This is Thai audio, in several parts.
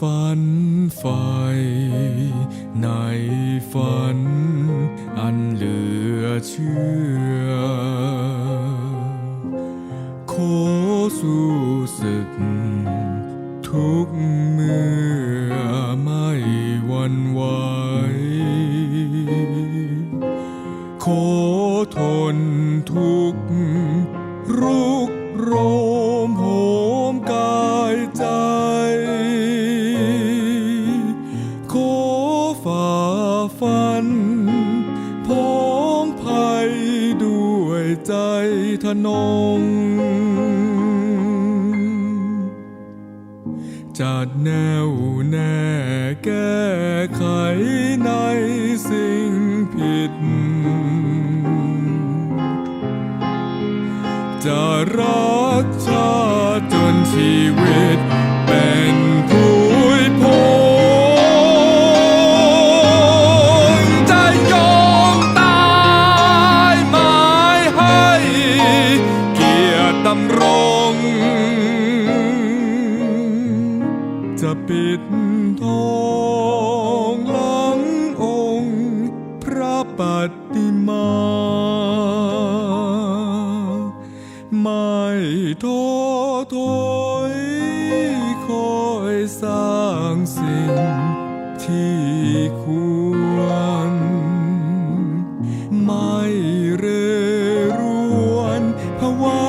ฝันไฟในฝัน อันเหลือเชื่อขอสู้ศึก ทุกเมื่อไม่หวันไหวขอทนทุกรุกโร พ้องภัยด้วยใจทนงจะแนวแน่แก้ไขในสิ่งผิด จะรักชาติจนชีวิต ปิดทองหลังองค์ พระปฏิมา ไม่ท้อถอยคอยสร้างสิ่งที่ควร ไม่เรรวนภาวะ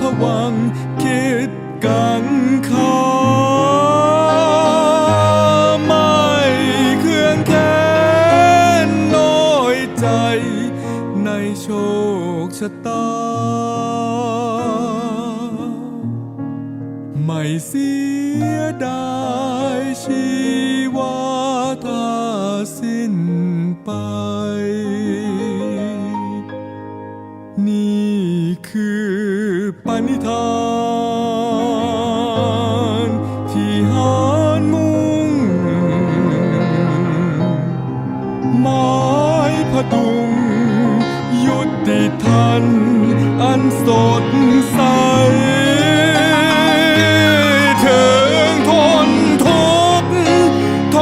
ผวังคิดกังขา โชคชะตา ไม่เสียดายชีวาถ้าสิ้นไป นี่คือปณิธา ทันอันสดใสถึงทนทุกข์ท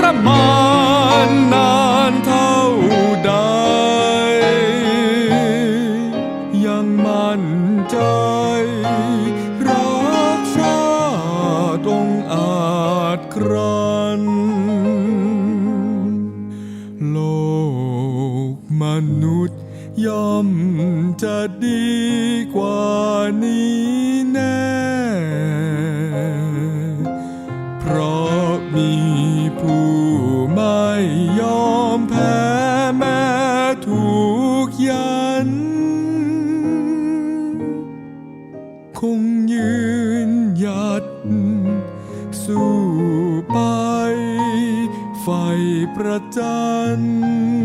รมานนานเท่าใด ยังมั่นใจ รักชาติองอาจครัน ดีกว่านี้แน่ เพราะมีผู้ไม่ยอมแพ้แม้ถูกยัน คงยืนหยัด สู้ไปไฟประจันทร์